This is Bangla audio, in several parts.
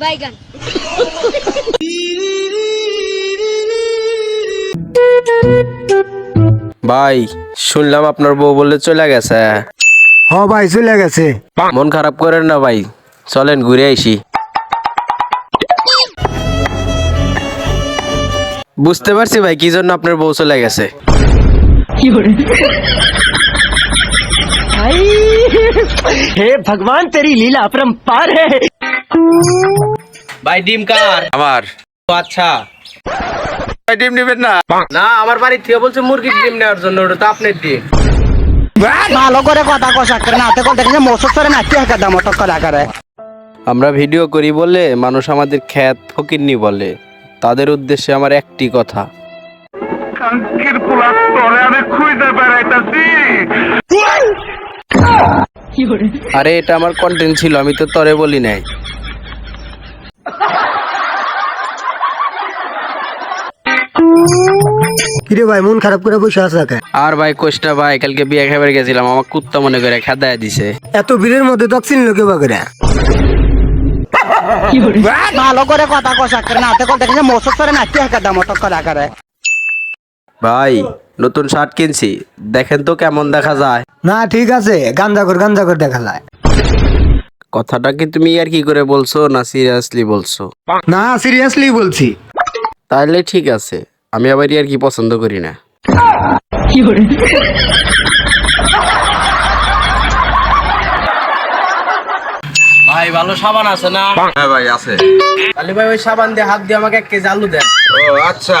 বাইগান। ভাই শুনলাম আপনার বউ বলে চলে গেছে। হ ভাই চলে গেছে। মন খারাপ করেন না ভাই চলেন ঘুরে আইসি বুঝতে পারছি ভাই কি জন্য আপনার বউ চলে গেছে। हे भगवान तेरी लीला अपरंपार है ভাই ডিম কার আমার আচ্ছা ভাই ডিম নেবেন না না আমার বাড়ি থেকে বলছে মুরগির ডিম নেওয়ার জন্য ওটা তো আপনার ডিম ভালো করে কথা কষা করে না হাতে করে দেখে মসুর করে নাচতে একটা দাম অটক করা করে আমরা ভিডিও করি বলে মানুষ আমাদের খ্যাত ফকিরনি বলে তাদের উদ্দেশ্যে আমার একটি কথা আরে এটা আমার কন্টেন্ট ছিল আমি তো তরে বলি নাই। কিরে ভাই মন খারাপ করে বসে আছে কে আর ভাই কোষ্টা ভাই কালকে বিয়ে খাবার গেছিলাম আমার কুত্তা মনে করে খেদায় দিছে। এত ভিড়ের মধ্যে তো চিনল বাগরে ভালো করে কথা কষা করে না হাতে করে দেখে মসুর করে দাম অটক করা করে? ভাই নতুন শার্ট কিনছি। দেখেন তো কেমন দেখা যায়। না ঠিক আছে গান্দা কর গান্দা কর দেখা যায়। কথাটা কি তুমি আর কি করে বলছো না সিরিয়াসলি বলছো? না সিরিয়াসলি বলছি। তাহলে ঠিক আছে আমি আবার আর কি পছন্দ করি না। ভাই ভালো সাবান আছে না? হ্যাঁ ভাই আছে। তাহলে ভাই ওই সাবান দিয়ে হাত দিয়ে আমাকে এক কেজি আলু দেন। ও আচ্ছা।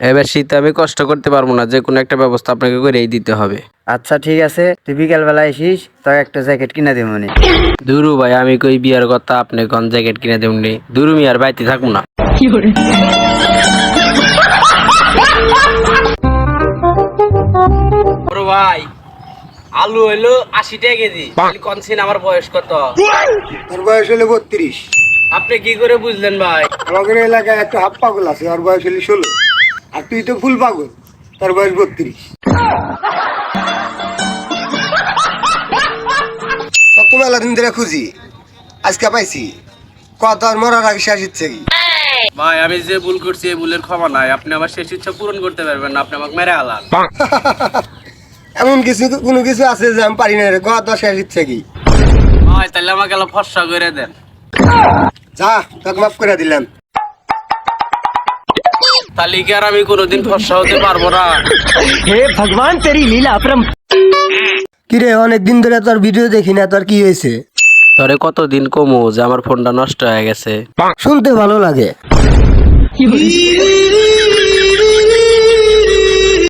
এবার শীতে আমি কষ্ট করতে পারব না যে কোনো একটা ব্যবস্থা আপনাকে করেই দিতে হবে। আচ্ছা ঠিক আছে তুই বিকেল বেলা এসিস তোকে একটা জ্যাকেট কিনে দিব মনে দুরু ভাই আমি কই বিয়ার কথা আপনি কোন জ্যাকেট কিনে দেবনি দুরু মি আর বাইতে থাকব না। বড় ভাই আলু হইল আশি টাকা কেজি। কনসিন আমার বয়স কত? তোর বয়স হলে বত্রিশ। আপনি কি করে বুঝলেন ভাই? আমাদের এলাকায় একটা হাফ পাগল আছে ওর বয়স হলো ষোলো। আর তুই তো ফুল পাগল তার বয়স বত্রিশ। মেলা দিন ধরে খুঁজি আজকে পাইছি কত আর মরার আগে শেষ ইচ্ছে কি? ভাই আমি যে ভুল করছি এই ভুলের ক্ষমা নাই। আপনি আমার শেষ ইচ্ছা পূরণ করতে পারবেন না আপনি আমাকে মেরে আলান এমন কিছু কোনো কিছু আছে যে আমি পারি না রে কত শেষ ইচ্ছে কি? ভাই তাহলে আমাকে ফর্সা করে দেন। যা তোকে মাফ করে দিলাম। তাহলে কি আর আমি কোনোদিন ফর্সা হতে পারব না। হে ভগবান তেরি লীলা অপরম কিরে অনেকদিন ধরে তোর ভিডিও দেখি না তোর কি হয়েছে? ধরে কতদিন কমো যে আমার ফোনটা নষ্ট হয়ে গেছে। শুনতে ভালো লাগে।